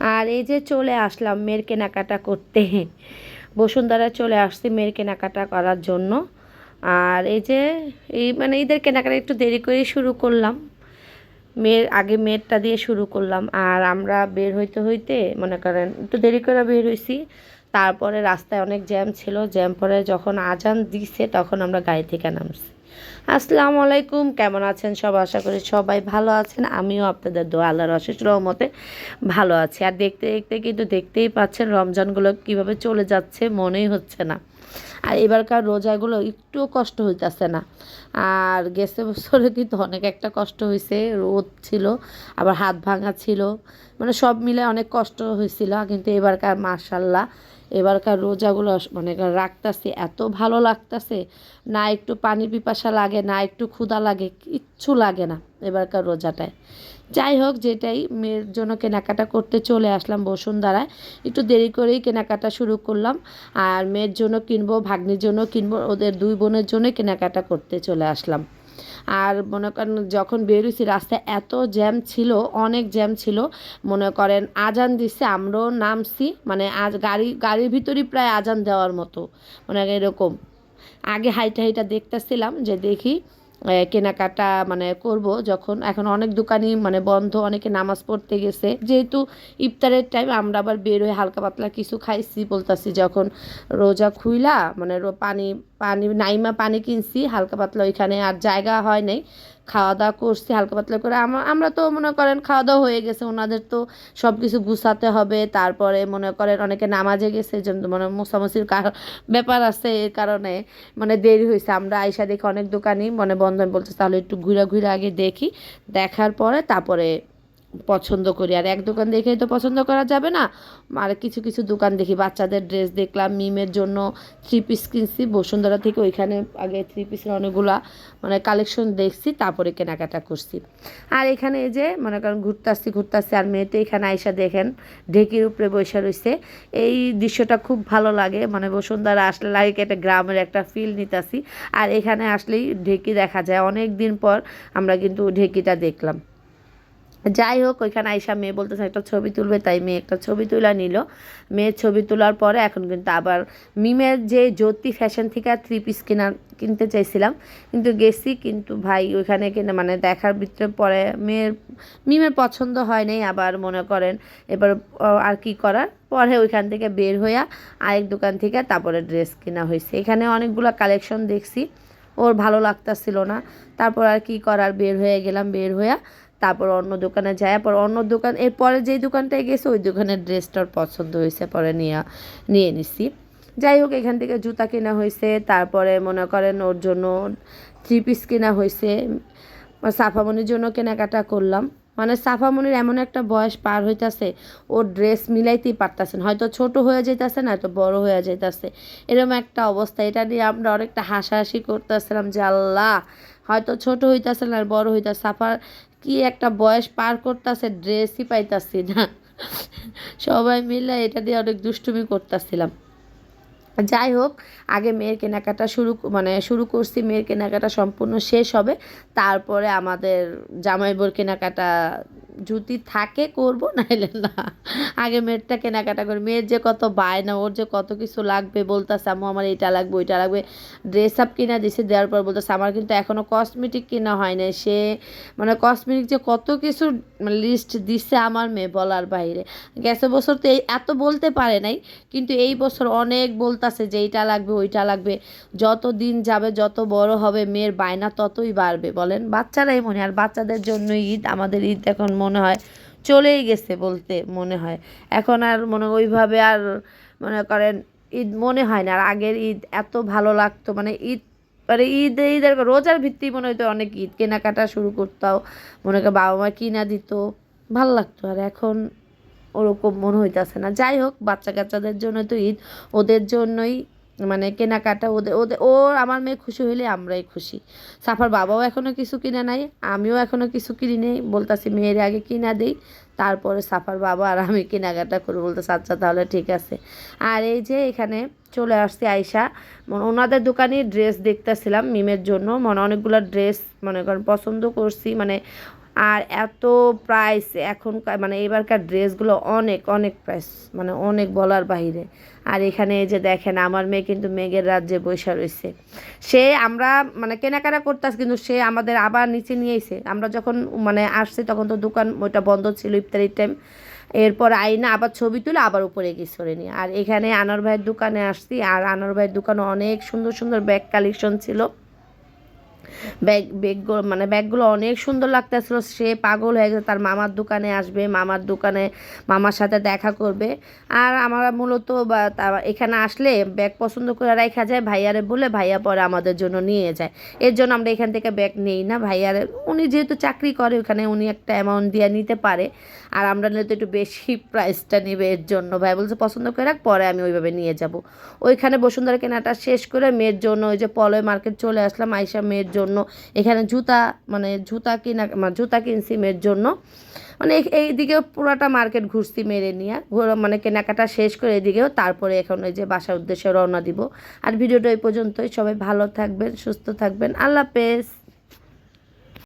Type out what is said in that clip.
আর এই যে চলে আসলাম মেয়ের কেনাকাটা করতে। বসুন্ধরা চলে আসছি মেয়ের কেনাকাটা করার জন্য। আর এই যে, এই মানে ঈদের কেনাকাটা একটু দেরি করেই শুরু করলাম। মেয়ের, আগে মেয়েরটা দিয়ে শুরু করলাম। আর আমরা বের হইতে হইতে, মনে করেন, একটু দেরি করে বের হয়েছি তারপরে রাস্তায় অনেক জ্যাম ছিল। জ্যাম পরে যখন আজান দিছে, তখন আমরা গাড়ি থেকে নামছি। আসসালামু আলাইকুম, কেমন আছেন সব? আশা করি সবাই ভালো আছেন। আমিও আপনাদের দোয়া, আল্লাহর অশেষ রহমতে ভালো আছি। আর দেখতে দেখতে কিন্তু দেখতেই পাচ্ছেন রমজানগুলো কীভাবে চলে যাচ্ছে, মনেই হচ্ছে না। আর এবারকার রোজাগুলো একটুও কষ্ট হইতেছে না। আর গেছে বছরে কিন্তু অনেক একটা কষ্ট হয়েছে রোদ ছিল, আবার হাত ভাঙা ছিল মানে সব মিলে অনেক কষ্ট হয়েছিল কিন্তু এবারকার মার্শাল্লাহ এবারকার রোজাগুলো মানে রাখতেছি, এত ভালো লাগতেছে, না একটু পানি পিপাসা লাগে, না একটু ক্ষুধা লাগে, কিচ্ছু লাগে না এবারকার রোজাটায়। যাই হোক, যেটাই মেয়ের জন্য কেনাকাটা করতে চলে আসলাম বসুন্ধরায়। একটু দেরি করেই কেনাকাটা শুরু করলাম। আর মেয়ের জন্য কিনবো, ভাগ্নির জন্য কিনবো, ওদের দুই বোনের জন্য কেনাকাটা করতে চলে আসলাম। আর মনে করেন, যখন বেরোইছি, রাস্তায় এত জ্যাম ছিল, অনেক জ্যাম ছিল, মনে করেন আজান দিচ্ছে আমরাও নামছি মানে আজ গাড়ি, গাড়ির ভিতরই প্রায় আজান দেওয়ার মতো মানে এরকম। আগে হাইটা হাইটা দেখতেছিলাম, যে দেখি কেনাকাটা মানে করব যখন। এখন অনেক দোকানই মানে বন্ধ, অনেকে নামাজ পড়তে গেছে। যেহেতু ইফতারের টাইম আমরা আবার বের হয়ে হালকা পাতলা কিছু খাইছি বলতাছি যখন রোজা খুইলা মানে পানি পানি, নাইমা পানি কিনছি, হালকা পাতলা ওইখানে আর জায়গা হয় নাই। খাওয়া দাওয়া করছি, হালকা পাতলা করে। আমরা তো মনে করেন খাওয়া দাওয়া হয়ে গেছে, ওনাদের তো সব কিছু গুছাতে হবে, তারপরে মনে করেন অনেকে নামাজে গেছে মানে মোসামসির ব্যাপার আছে এর কারণে মানে দেরি হয়েছে। আমরা আইসা দেখি অনেক দোকানই মানে বন্ধন বলছে তাহলে একটু ঘুরে ঘুরে আগে দেখি, দেখার পরে তারপরে পছন্দ করি। আর এক দোকান দেখেই তো পছন্দ করা যাবে না। আর কিছু কিছু দোকান দেখি, বাচ্চাদের ড্রেস দেখলাম, মিমের জন্য থ্রি পিস কিনছি, বসুন্ধরা থেকে ওইখানে আগে থ্রি পিসের অনেকগুলা মানে কালেকশন দেখছি, তারপরে কেনাকাটা করছি। আর এখানে এই যে, মনে করেন ঘুরতে আসছি ঘুরতে আসছি আর মেয়েতে এখানে আইসা দেখেন, ঢেকির উপরে বসে রয়েছে এই দৃশ্যটা খুব ভালো লাগে মানে বসুন্ধরা আসলে লাগে একটা গ্রামের একটা ফিল নিতেছি। আর এখানে আসলেই ঢেকি দেখা যায়। অনেক দিন পর আমরা কিন্তু ঢেকিটা দেখলাম। যাই হোক, ওইখানে আইসা মেয়ে বলতেছে, একটা ছবি তুলবে। তাই মেয়ে একটা ছবি তোলা নিল। মেয়ের ছবি তোলার পরে এখন কিন্তু আবার মিমের যে জ্যোতি ফ্যাশন থেকে থ্রি পিস কেনার কিনতে চাইছিলাম। কিন্তু গেছি, কিন্তু ভাই ওইখানে কিনে মানে দেখার ভিতরে পরে মেয়ের, মিমের পছন্দ হয় নাই, আবার মনে করেন এবার আর কি করার? পরে ওইখান থেকে বের হইয়া আরেক দোকান থেকে তারপরে ড্রেস কেনা হয়েছে এখানে অনেকগুলো কালেকশন দেখছি। ওর ভালো লাগতাছিল না। তারপর আর কি করার? বের হয়ে গেলাম, বের হইয়া তারপর অন্য দোকানে যায় পর অন্য দোকান, এরপরে যেই দোকানটায় গেছে, ওই দোকানের ড্রেসটার পছন্দ হয়েছে, পরে নিয়ে নিয়ে নিছি। যাই হোক, এখান থেকে জুতা কেনা হয়েছে, তারপরে মনে করেন ওর জন্য থ্রি পিস কেনা হয়েছে সাফামনির জন্য কেনাকাটা করলাম। মানে সাফামনির এমন একটা বয়স পার হইতাছে ও ড্রেস মিলাইতেই পারতেছেন। হয়তো ছোট হয়ে যেতেছে না, হয়তো বড় হয়ে যেতেছে এরকম একটা অবস্থা, এটা নিয়ে আমরা অনেকটা হাসাহাসি করতেছিলাম যে, আল্লাহ, হয়তো ছোট হইতেছে না বড় হইতাছে। সাফার কি একটা বয়স পার করতেছে ড্রেসই পাইতাছি না। সবাই মিলে এটা দিয়ে অনেক দুষ্টুমি করতেছিলাম। যাই হোক, আগে মেয়ের কেনাকাটা শুরু মানে শুরু করছি, মেয়ের কেনাকাটা সম্পূর্ণ শেষ হবে। তারপরে আমাদের জামাইবোর কেনাকাটা জুতি থাকে করব, নাইলে না। আগে মেয়েরটা কেনাকাটা করি। মেয়ের যে কত বায়না, ওর যে কত কিছু লাগবে বলতেছে, আম্মু, আমার এইটা লাগবে, ওইটা লাগবে। ড্রেস আপ কিনা দিছে, দেওয়ার পর বলতেছে, আমার কিন্তু এখনও কসমেটিক কেনা হয় না সে মানে কসমেটিক যে কত কিছু লিস্ট দিচ্ছে আমার মেয়ে বলার বাইরে। গেছে বছর তো এই এত বলতে পারে নাই, কিন্তু এই বছর অনেক বলতেছে যে এইটা লাগবে, ওইটা লাগবে। যত দিন যাবে, যত বড় হবে, মেয়ের বায়না ততই বাড়বে, বলেন। বাচ্চারাই মনে আর বাচ্চাদের জন্য ঈদ, আমাদের ঈদ এখন মনে হয়। চলেই গেছে বলতে মনে হয়। এখন আর মনে ওইভাবে আর মনে করেন ঈদ মনে হয় না। আর আগের ঈদ এত ভালো লাগতো। মানে ঈদ মানে ঈদ, ঈদের রোজার ভিত্তি মনে হতো অনেক ঈদ। কেনাকাটা শুরু করতাও। মনে করে বাবা মা কিনা দিত। ভালো লাগতো। আর এখন ওরকম মনে হইতেছে না। যাই হোক বাচ্চা কাচ্চাদের জন্য তো ঈদ। ওদের জন্যই মানে কেনাকাটা ওদের ওদের ও আমার মেয়ে খুশি হইলে আমরাই খুশি। সাফার বাবাও এখনও কিছু কিনে নাই, আমিও এখনও কিছু কিনি নেই, বলতাছি মেয়ের আগে কিনা দিই, তারপরে সাফার বাবা আর আমি কেনাকাটা করে বলতেছি আচ্ছা তাহলে ঠিক আছে। আর এই যে এখানে চলে আসছি আয়সা ওনাদের দোকানে ড্রেস দেখতেছিলাম মিমের জন্য। মানে অনেকগুলো ড্রেস মনে করেন পছন্দ করছি। মানে আর এত প্রাইস এখনকার মানে এবারকার ড্রেসগুলো অনেক অনেক প্রাইস মানে অনেক বলার বাইরে আর এখানে এই যে দেখেন, আমার মেয়ে কিন্তু মেঘের রাজ্যে বসে রয়েছে। সে আমরা মানে কেনাকাটা করতেছি, কিন্তু সে আমাদের আবার নিচে নিয়েছে আমরা যখন মানে আসছি, তখন তো দোকান ওইটা বন্ধ ছিল ইফতারির টাইম এরপর আইনা আবার ছবি তুলে আবার উপরে গিয়ে সরে নিই আর এখানে আনোয়ার ভাইয়ের দোকানে আসছি, আর আনোয়ার ভাইয়ের দোকানে অনেক সুন্দর সুন্দর ব্যাগ কালেকশন ছিল। ব্যাগ, ব্যাগগুলো মানে ব্যাগগুলো অনেক সুন্দর লাগতেছিল। সে পাগল হয়ে গেছে, তার মামার দোকানে আসবে, মামার দোকানে মামার সাথে দেখা করবে। আর আমরা মূলত এখানে আসলে ব্যাগ পছন্দ করে রাখা যায়, ভাইয়ারে বলে ভাইয়া পরে আমাদের জন্য নিয়ে যায়। এর জন্য আমরা এখান থেকে ব্যাগ নেই না, ভাইয়ারে, উনি যেহেতু চাকরি করে ওখানে, উনি একটা অ্যামাউন্ট দিয়ে নিতে পারে। আর আমরা নিলে তো একটু বেশি প্রাইসটা নেবে এর জন্য। ভাই বলছে, পছন্দ করে রাখ, পরে আমি ওইভাবে নিয়ে যাব। ওইখানে বসুন্ধরা কেনাটা শেষ করে মেয়ের জন্য ওই যে পলয় মার্কেট চলে আসলাম আইসা মেয়ের জন্য এখানে জুতা মানে জুতা কিনা মানে জুতা কিনছি মেয়ের জন্য। মানে এই- এইদিকেও পুরাটা মার্কেট ঘুরছি মেরে নিয়ে। মানে কেনাকাটা শেষ করে এদিকেও তারপরে এখন ওই যে বাসার উদ্দেশ্যে রওনা দিব। আর ভিডিওটা এই পর্যন্তই। সবাই ভালো থাকবেন, সুস্থ থাকবেন। আল্লাহ হাফেজ।